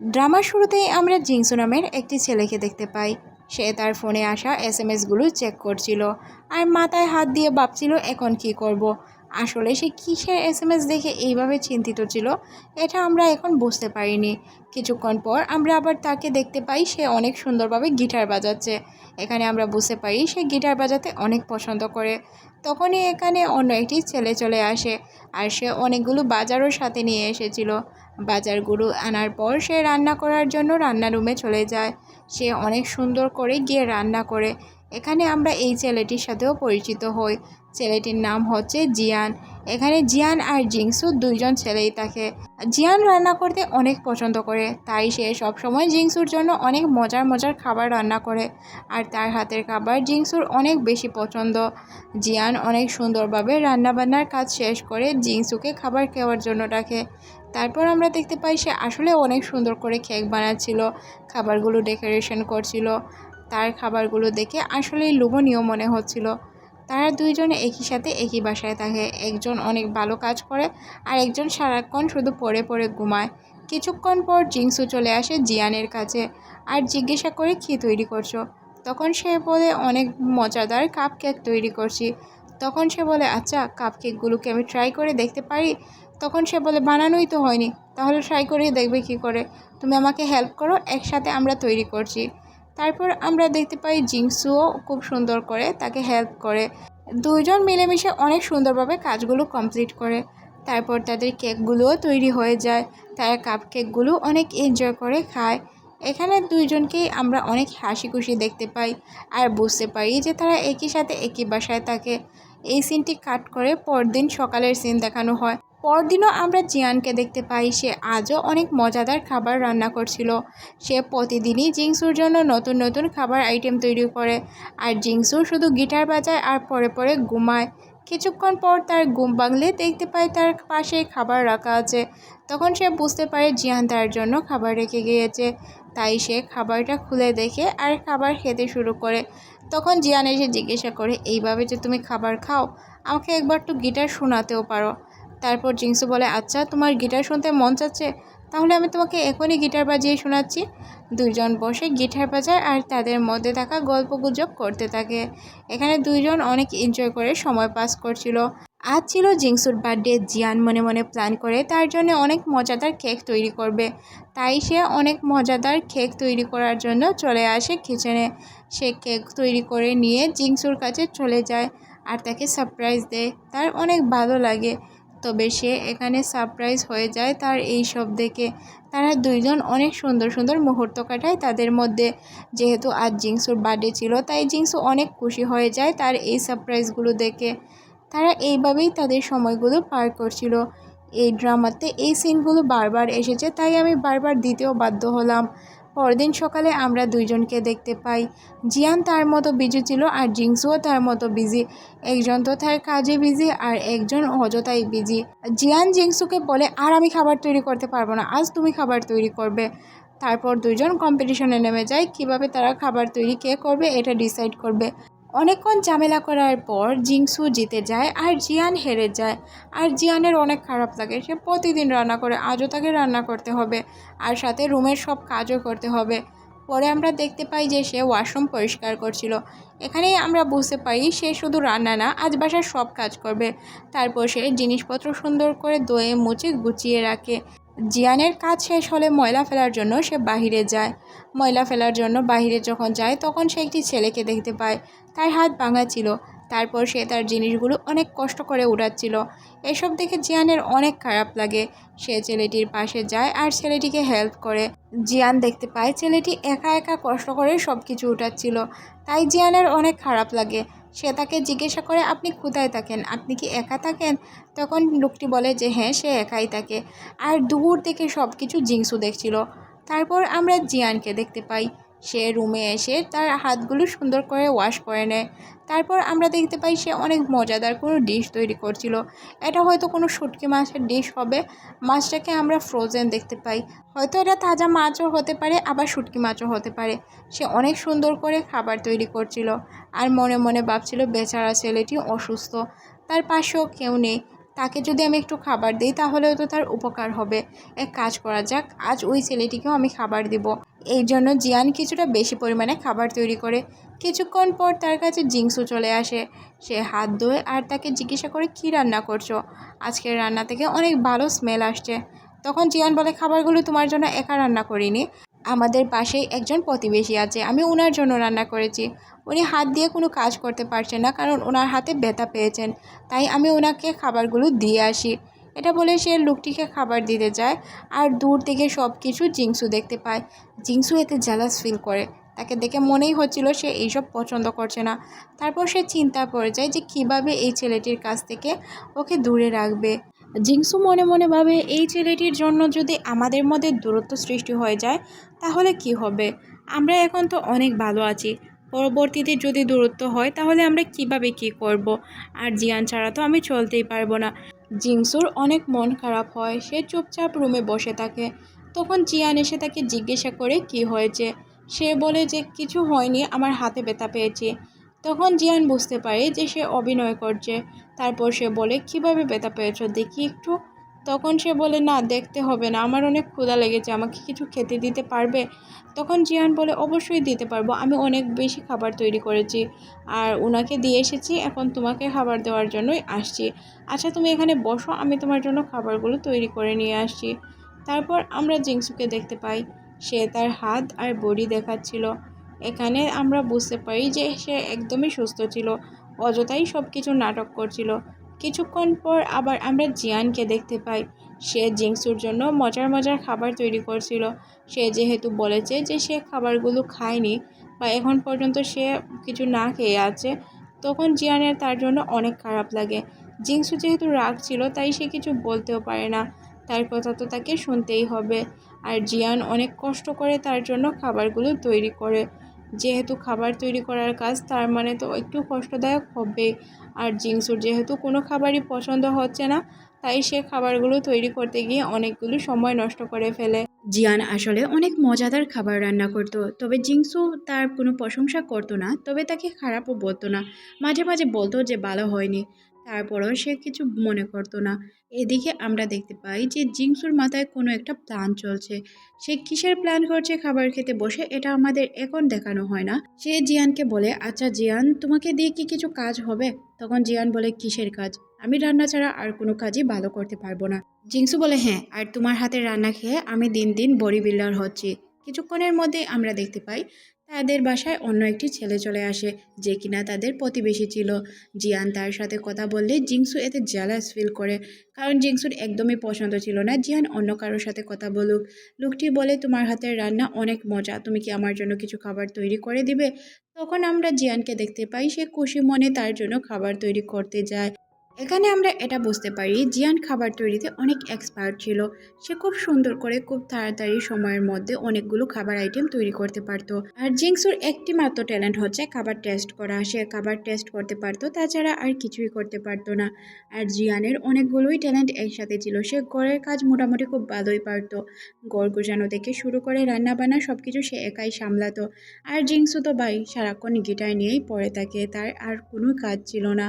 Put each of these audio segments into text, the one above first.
ড্রামার শুরুতেই আমরা জিংসু নামের একটি ছেলেকে দেখতে পাই। সে তার ফোনে আসা এস এম এসগুলো চেক করছিল আর মাথায় হাত দিয়ে ভাবছিল, এখন কি করব। আসলে সে কিসের এস এম এস দেখে এইভাবে চিন্তিত ছিল, এটা আমরা এখন বুঝতে পারিনি। কিছুক্ষণ পর আমরা আবার তাকে দেখতে পাই, সে অনেক সুন্দরভাবে গিটার বাজাচ্ছে। এখানে আমরা বুঝতে পারি, সে গিটার বাজাতে অনেক পছন্দ করে। তখনই এখানে অন্য একটি ছেলে চলে আসে আর সে অনেকগুলো বাজারও সাথে নিয়ে এসেছিল। বাজারগুলো আনার পর সে রান্না করার জন্য রান্না রুমে চলে যায়। সে অনেক সুন্দর করে গিয়ে রান্না করে। এখানে আমরা এই ছেলেটির সাথেও পরিচিত হই। ছেলেটির নাম হচ্ছে জিয়ান। এখানে জিয়ান আর জিংসু দুইজন ছেলেই থাকে। জিয়ান রান্না করতে অনেক পছন্দ করে, তাই সে সবসময় জিংসুর জন্য অনেক মজার মজার খাবার রান্না করে, আর তার হাতের খাবার জিংসুর অনেক বেশি পছন্দ। জিয়ান অনেক সুন্দরভাবে রান্নাবান্নার কাজ শেষ করে জিংসুকে খাবার খাওয়ার জন্য ডাকে তারপর আমরা দেখতে পাই সে আসলে অনেক সুন্দর করে কেক বানাচ্ছিল, খাবারগুলো ডেকোরেশন করছিল। তার খাবারগুলো দেখে আসলেই লোভনীয় মনে হচ্ছিল। তারা দুইজনে একই সাথে একই বাসায় থাকে। একজন অনেক ভালো কাজ করে, আর একজন সারাক্ষণ শুধু পড়ে পড়ে ঘুমায়। কিছুক্ষণ পর জিংসু চলে আসে জিয়ানের কাছে, আর জিজ্ঞাসা করে, কী তৈরি করছ? তখন সে বলে, অনেক মজাদার কাপ কেক তৈরি করছি। তখন সে বলে আচ্ছা কাপ কেকগুলোকে আমি ট্রাই করে দেখতে পারি? তখন সে বলে, বানানোই তো হয়নি, তাহলে ট্রাই করে দেখবে কি করে? তুমি আমাকে হেল্প করো, একসাথে আমরা তৈরি করছি। তারপর আমরা দেখতে পাই জিংসুও খুব সুন্দর করে তাকে হেল্প করে। দুইজন মিলেমিশে অনেক সুন্দরভাবে কাজগুলো কমপ্লিট করে। তারপর তাদের কেকগুলোও তৈরি হয়ে যায়। তারা কাপ কেকগুলো অনেক এনজয় করে খায়। এখানে দুইজনকেই আমরা অনেক হাসি খুশি দেখতে পাই আর বুঝতে পারি যে তারা একই সাথে একই বাসায় থাকে। এই সিনটি কাট করে পরদিন সকালের সিন দেখানো হয়। পরদিনও আমরা জিয়ানকে দেখতে পাই। সে আজও অনেক মজাদার খাবার রান্না করছিল। সে প্রতিদিনই জিংসুর জন্য নতুন নতুন খাবার আইটেম তৈরি করে। আর জিংসু শুধু গিটার বাজায় আর পরে পরে ঘুমায়। কিছুক্ষণ পর তার ঘুম বাংলে দেখতে পায় তার পাশে খাবার রাখা আছে। তখন সে বুঝতে পারে জিয়ান তার জন্য খাবার রেখে গিয়েছে। তাই সে খাবারটা খুলে দেখে আর খাবার খেতে শুরু করে। তখন জিয়ান এসে জিজ্ঞাসা করে, এইভাবে যে তুমি খাবার খাও, আমাকে একবার তো গিটার শোনাতেও পারো। তারপর জিংসু বলে আচ্ছা তোমার গিটার শুনতে মন চাচ্ছে? তাহলে আমি তোমাকে এখনই গিটার বাজিয়ে শোনাচ্ছি। দুইজন বসে গিটার বাজায় আর তাদের মধ্যে থাকা গল্প গুজব করতে থাকে। এখানে দুইজন অনেক এনজয় করে সময় পাস করছিল। আজ ছিল জিংসুর বার্থডে জিয়ান মনে মনে প্ল্যান করে তার জন্য অনেক মজাদার কেক তৈরি করবে। তাই সে অনেক মজাদার কেক তৈরি করার জন্য চলে আসে কিচেনে সে কেক তৈরি করে নিয়ে জিংসুর কাছে চলে যায় আর তাকে সারপ্রাইজ দেয়। তার অনেক ভালো লাগে। তবে সে এখানে সারপ্রাইজ হয়ে যায় তার এই সব দেখে। তারা দুইজন অনেক সুন্দর সুন্দর মুহূর্ত কাটায়। তাদের মধ্যে যেহেতু আজ জিংসুর বার্থডে ছিল, তাই জিংসু অনেক খুশি হয়ে যায় তার এই সারপ্রাইজগুলো দেখে। তারা এইভাবেই তাদের সময়গুলো পার করছিল। এই ড্রামাতে এই সিনগুলো বারবার এসেছে, তাই আমি বারবার দিতেও বাধ্য হলাম। পরদিন সকালে আমরা দুইজনকে দেখতে পাই। জিয়ান তার মতো বিজি ছিল আর জিংসুও তার মতো বিজি। একজন তো তার কাজে বিজি আর একজন অযথাই বিজি। জিয়ান জিংসুকে বলে, আর আমি খাবার তৈরি করতে পারব না, আজ তুমি খাবার তৈরি করবে। তারপর দুজন কম্পিটিশনে নেমে যায়, কীভাবে তারা খাবার তৈরি কে করবে এটা ডিসাইড করবে। অনেকক্ষণ ঝামেলা করার পর জিংসু জিতে যায় আর জিয়ান হেরে যায়। আর জিয়ানের অনেক খারাপ লাগে, সে প্রতিদিন রান্না করে, আজও তাকে রান্না করতে হবে আর সাথে রুমের সব কাজও করতে হবে। পরে আমরা দেখতে পাই যে সে ওয়াশরুম পরিষ্কার করছিল। এখানেই আমরা বুঝতে পারি সে শুধু রান্না না, আজ বাসার সব কাজ করবে। তারপর সে জিনিসপত্র সুন্দর করে দয়ে মুছে, গুছিয়ে রাখে। জিয়ানের কাজ শেষ হলে ময়লা ফেলার জন্য সে বাহিরে যায়। ময়লা ফেলার জন্য বাহিরে যখন যায়, তখন সে একটি ছেলেকে দেখতে পায়। তার হাত ভাঙা ছিল। তারপর সে তার জিনিসগুলো অনেক কষ্ট করে উড়াচ্ছিল। এসব দেখে জিয়ানের অনেক খারাপ লাগে। সে ছেলেটির পাশে যায় আর ছেলেটিকে হেল্প করে। জিয়ান দেখতে পায় ছেলেটি একা একা কষ্ট করে সব কিছু উঠাচ্ছিল তাই জিয়ানের অনেক খারাপ লাগে। সে তাকে জিজ্ঞাসা করে, আপনি কোথায় থাকেন? আপনি কি একা থাকেন? তখন লোকটি বলে যে হ্যাঁ সে একাই থাকে। আর দূর থেকে সব কিছু জিংসু দেখছিল। তারপর আমরা জিয়ানকে দেখতে পাই। সে রুমে এসে তার হাতগুলো সুন্দর করে ওয়াশ করে নেয়। তারপর আমরা দেখতে পাই সে অনেক মজাদার কোনো ডিশ তৈরি করছিল। এটা হয়তো কোনো শুটকি মাছের ডিশ হবে। মাছটাকে আমরা ফ্রোজেন দেখতে পাই। হয়তো এটা তাজা মাছও হতে পারে, আবার শুটকি মাছও হতে পারে। সে অনেক সুন্দর করে খাবার তৈরি করছিল। আর মনে মনে ভাবছিল, বেচারা ছেলেটি অসুস্থ। তার পাশেও কেউ নেই। তাকে যদি আমি একটু খাবার দিই, তাহলেও তো তার উপকার হবে। এক কাজ করা যাক, আজ ওই ছেলেটিকেও আমি খাবার দিব। এই জন্য জিয়ান কিছুটা বেশি পরিমাণে খাবার তৈরি করে কিছুক্ষণ পর তার কাছে জিংসু চলে আসে। সে হাত ধোয় আর তাকে জিজ্ঞাসা করে, কী রান্না করছ? আজকের রান্না থেকে অনেক ভালো স্মেল আসছে। তখন জিয়ান বলে, খাবারগুলো তোমার জন্য একা রান্না করিনি। আমাদের পাশেই একজন প্রতিবেশী আছে, আমি ওনার জন্য রান্না করেছি। উনি হাত দিয়ে কোনো কাজ করতে পারছেন না, কারণ ওনার হাতে ব্যথা পেয়েছেন। তাই আমি ওনাকে খাবারগুলো দিয়ে আসি। এটা বলে সে লোকটিকে খাবার দিতে যায় আর দূর থেকে সব কিছু জিংসু দেখতে পায়। জিংসু এতে জ্যালাস ফিল করে। তাকে দেখে মনেই হচ্ছিল সে এইসব পছন্দ করছে না। তারপর সে চিন্তা পড়ে যায় যে কীভাবে এই ছেলেটির কাছ থেকে ওকে দূরে রাখবে। জিংসু মনে মনে ভাবে, এই ছেলেটির জন্য যদি আমাদের মধ্যে দূরত্ব সৃষ্টি হয়ে যায়, তাহলে কি হবে? আমরা এখন তো অনেক ভালো আছি। পরবর্তীতে যদি দূরত্ব হয়, তাহলে আমরা কীভাবে কি করব। আর জিয়ান ছাড়া তো আমি চলতেই পারব না। জিংসুর অনেক মন খারাপ হয়, সে চুপচাপ রুমে বসে থাকে। তখন জিয়ান এসে তাকে জিজ্ঞাসা করে, কি হয়েছে? সে বলে যে, কিছু হয়নি, আমার হাতে ব্যথা পেয়েছি। তখন জিয়ান বুঝতে পারে যে, সে অভিনয় করছে। তারপর সে বলে, কীভাবে ব্যথা পেয়েছ? দেখি একটু। তখন সে বলে, না, দেখতে হবে না। আমার অনেক ক্ষুধা লেগেছে। আমাকে কিছু খেতে দিতে পারবে? তখন জিয়ান বলে, অবশ্যই দিতে পারব। আমি অনেক বেশি খাবার তৈরি করেছি আর ওনাকে দিয়ে এসেছি। এখন তোমাকে খাবার দেওয়ার জন্যই আসছি। আচ্ছা তুমি এখানে বসো। আমি তোমার জন্য খাবারগুলো তৈরি করে নিয়ে আসছি। তারপর আমরা জিংসুকে দেখতে পাই। সে তার হাত আর বডি দেখাচ্ছিল। এখানে আমরা বুঝতে পারি যে সে একদমই সুস্থ ছিল, অযথাই সব কিছু নাটক করছিল। কিছুক্ষণ পর আবার আমরা জিয়ানকে দেখতে পাই। সে জিংসুর জন্য মজার মজার খাবার তৈরি করছিল। সে যেহেতু বলেছে যে সে খাবারগুলো খায়নি বা এখন পর্যন্ত সে কিছু না খেয়ে আছে, তখন জিয়ানের তার জন্য অনেক খারাপ লাগে। জিংসু যেহেতু রাগ ছিল, তাই সে কিছু বলতেও পারে না। তার কথা তো তাকে শুনতেই হবে। আর জিয়ান অনেক কষ্ট করে তার জন্য খাবারগুলো তৈরি করে। যেহেতু খাবার তৈরি করার কাজ, তার মানে তো একটু কষ্টদায়ক হবে আর জিংসুর যেহেতু কোনো খাবারই পছন্দ হচ্ছে না, তাই সে খাবারগুলো তৈরি করতে গিয়ে অনেকগুলো সময় নষ্ট করে ফেলে। জিয়ান আসলে অনেক মজাদার খাবার রান্না করত, তবে জিংসু তার কোনো প্রশংসা করতো না, তবে তাকে খারাপও বলতো না। মাঝে মাঝে বলতো যে ভালো হয়নি। তারপরও সে কিছু মনে করতো না। এদিকে আমরা দেখতে পাই যে জিংসুর মাথায় কোনো একটা প্ল্যান চলছে। সে কিসের প্ল্যান করছে খাবার খেতে বসে এটা আমাদের এখন দেখানো হয় না। সে জিয়ানকে বলে আচ্ছা জিয়ান, তোমাকে দিয়ে কি কিছু কাজ হবে? তখন জিয়ান বলে, কিসের কাজ? আমি রান্না ছাড়া আর কোনো কাজই ভালো করতে পারব না। জিংসু বলে হ্যাঁ আর তোমার হাতের রান্না খেয়ে আমি দিন দিন বডি বিল্ডার হচ্ছি। কিছুক্ষণের মধ্যে আমরা দেখতে পাই তাদের বাসায় অন্য একটি ছেলে চলে আসে, যে কিনা তাদের প্রতিবেশী ছিল। জিয়ান তার সাথে কথা বললে জিংসু এতে জ্যালাস ফিল করে, কারণ জিংসুর একদমই পছন্দ ছিল না। জিয়ান অন্য কারোর সাথে কথা বলুক। লোকটি বলে, তোমার হাতের রান্না অনেক মজা, তুমি কি আমার জন্য কিছু খাবার তৈরি করে দিবে? তখন আমরা জিয়ানকে দেখতে পাই, সে খুশি মনে তার জন্য খাবার তৈরি করতে যায়। এখানে আমরা এটা বুঝতে পারি, জিয়ান খাবার তৈরিতে অনেক এক্সপার্ট ছিল। সে খুব সুন্দর করে খুব তাড়াতাড়ি সময়ের মধ্যে অনেকগুলো খাবার আইটেম তৈরি করতে পারতো। আর জিংসুর একটি মাত্র ট্যালেন্ট হচ্ছে খাবার টেস্ট করা। সে খাবার টেস্ট করতে পারতো, তাছাড়া আর কিছুই করতে পারতো না। আর জিয়ানের অনেকগুলোই ট্যালেন্ট একসাথে ছিল। সে ঘরের কাজ মোটামুটি খুব ভালোই পারতো। ঘর গোছানো থেকে শুরু করে রান্না বান্না সব কিছু সে একাই সামলাতো। আর জিংসু তো ভাই সারাক্ষণ গিটার নিয়েই পড়ে থাকে, তার আর কোনো কাজ ছিল না।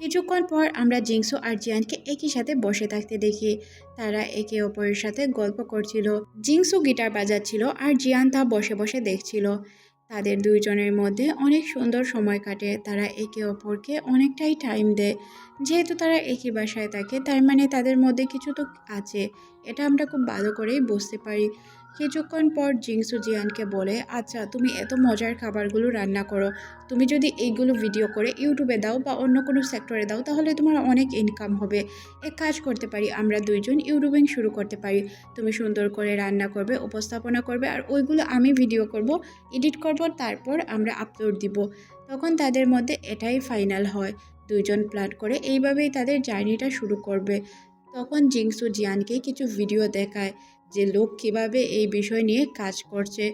কিছুক্ষণ পর আমরা জিংসু আর জিয়ানকে একই সাথে বসে থাকতে দেখি। তারা একে অপরের সাথে গল্প করছিল। জিংসু গিটার বাজাচ্ছিল আর জিয়ান তা বসে বসে দেখছিল। তাদের দুইজনের মধ্যে অনেক সুন্দর সময় কাটে। তারা একে অপরকে অনেকটাই টাইম দেয়। যেহেতু তারা একই বাসায় থাকে, তার মানে তাদের মধ্যে কিছু তো আছে। এটা আমরা খুব ভালো করেই বুঝতে পারি। কিছুক্ষণ পর জিংসু জিয়ানকে বলে আচ্ছা তুমি এত মজার খাবারগুলো রান্না করো। তুমি যদি এইগুলো ভিডিও করে ইউটিউবে দাও বা অন্য কোনো সেক্টরে দাও, তাহলে তোমার অনেক ইনকাম হবে। এক কাজ করতে পারি, আমরা দুইজন ইউটিউবিং শুরু করতে পারি। তুমি সুন্দর করে রান্না করবে, উপস্থাপনা করবে, আর ওইগুলো আমি ভিডিও করব এডিট করব, তারপর আমরা আপলোড দিব। তখন তাদের মধ্যে এটাই ফাইনাল হয়। দুইজন প্ল্যান করে এইভাবেই তাদের জার্নিটা শুরু করবে। তখন জিংসু জিয়ানকে কিছু ভিডিও দেখায় যে লোক কীভাবে এই বিষয় নিয়ে কাজ করছে।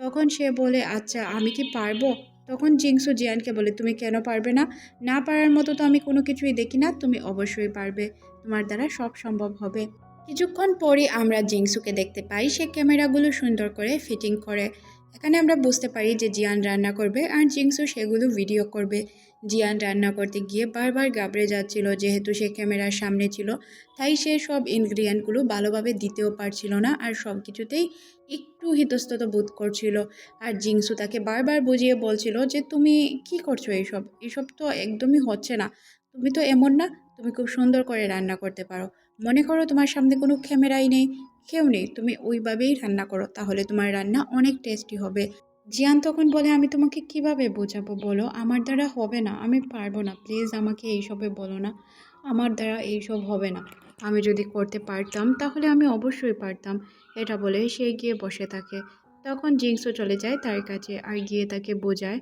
তখন সে বলে আচ্ছা আমি কি পারব? তখন জিংসু জিয়ানকে বলে, তুমি কেন পারবে না? না পারার মতো তো আমি কোনো কিছুই দেখি না, তুমি অবশ্যই পারবে। তোমার দ্বারা সব সম্ভব হবে। কিছুক্ষণ পরই আমরা জিংসুকে দেখতে পাই, সে ক্যামেরাগুলো সুন্দর করে ফিটিং করে। এখানে আমরা বুঝতে পারি যে জিয়ান রান্না করবে আর জিংসু সেগুলো ভিডিও করবে। জিয়ান রান্না করতে গিয়ে বারবার গাবড়ে যাচ্ছিল যেহেতু সে ক্যামেরার সামনে ছিল, তাই সে সব ইনগ্রিডিয়েন্টগুলো ভালোভাবে দিতেও পারছিল না আর সব কিছুতেই একটু হিতস্তত বোধ করছিল। আর জিংসু তাকে বারবার বুঝিয়ে বলছিল যে, তুমি কি করছ এইসব এসব তো একদমই হচ্ছে না। তুমি তো এমন না, তুমি খুব সুন্দর করে রান্না করতে পারো। মনে করো তোমার সামনে কোনো ক্যামেরাই নেই। কেউ নেই। তুমি ওইভাবেই রান্না করো, তাহলে তোমার রান্না অনেক টেস্টি হবে। জিয়ান তখন বলে, আমি তোমাকে কীভাবে বোঝাবো বলো? আমার দ্বারা হবে না। আমি পারব না। প্লিজ আমাকে এইসবে বলো না। আমার দ্বারা এইসব হবে না। আমি যদি করতে পারতাম, তাহলে আমি অবশ্যই পারতাম। এটা বলে সে গিয়ে বসে থাকে। তখন জিংসও চলে যায় তার কাছে আর গিয়ে তাকে বোঝায়,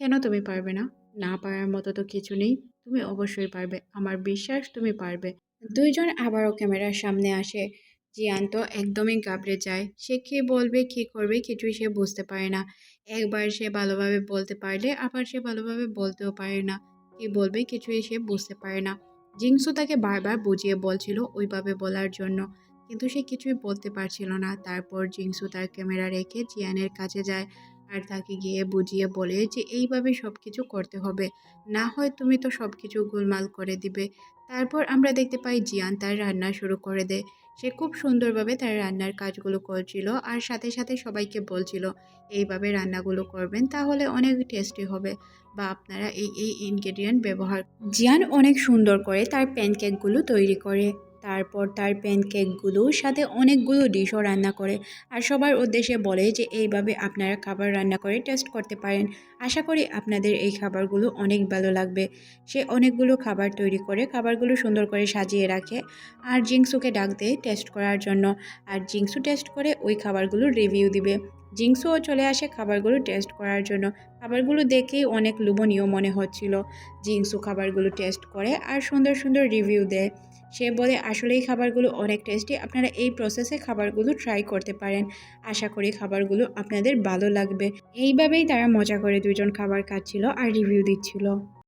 কেন তুমি পারবে না? না পারার মতো তো কিছু নেই। তুমি অবশ্যই পারবে। আমার বিশ্বাস তুমি পারবে। দুইজন আবারও ক্যামেরার সামনে আসে। জিয়ান তো একদমই ঘাবড়ে যায়। সে কী বলবে, কী করবে কিছুই সে বুঝতে পারে না। একবার সে ভালোভাবে বলতে পারলে আবার সে ভালোভাবে বলতেও পারে না। কী বলবে কিছুই সে বুঝতে পারে না। জিংসু তাকে বারবার বুঝিয়ে বলছিল ওইভাবে বলার জন্য। কিন্তু সে কিছুই বলতে পারছিল না। তারপর জিংসু তার ক্যামেরা রেখে জিয়ানের কাছে যায় আর তাকে গিয়ে বুঝিয়ে বলে যে এইভাবে সব কিছু করতে হবে। না হয় তুমি তো সব কিছু গোলমাল করে দিবে। তারপর আমরা দেখতে পাই জিয়ান তার রান্না শুরু করে দেয়। সে খুব সুন্দরভাবে তার রান্নার কাজগুলো করছিল আর সাথে সাথে সবাইকে বলছিল, এইভাবে রান্নাগুলো করবেন তাহলে অনেক টেস্টি হবে। বা আপনারা এই এই ইনগ্রেডিয়েন্ট ব্যবহার জিয়ান অনেক সুন্দর করে তার প্যানকেকগুলো তৈরি করে। তারপর তার প্যানকেকগুলোর সাথে অনেকগুলো ডিশও রান্না করে। আর সবার উদ্দেশ্যে বলে যে, এইভাবে আপনারা খাবার রান্না করে টেস্ট করতে পারেন। আশা করি আপনাদের এই খাবারগুলো অনেক ভালো লাগবে। সে অনেকগুলো খাবার তৈরি করে খাবারগুলো সুন্দর করে সাজিয়ে রাখে। আর জিংসুকে ডাক দেয় টেস্ট করার জন্য। আর জিংসু টেস্ট করে ওই খাবারগুলোর রিভিউ দিবে। জিংসুও চলে আসে খাবারগুলো টেস্ট করার জন্য। খাবারগুলো দেখেই অনেক লোভনীয় মনে হচ্ছিল। জিংসু খাবারগুলো টেস্ট করে আর সুন্দর সুন্দর রিভিউ দেয়। সে বলে আসলে এই খাবারগুলো অনেক টেস্টি আপনারা এই প্রসেসে খাবারগুলো ট্রাই করতে পারেন। আশা করি খাবারগুলো আপনাদের ভালো লাগবে। এইভাবেই তারা মজা করে দুজন খাবার খাচ্ছিল আর রিভিউ দিচ্ছিল।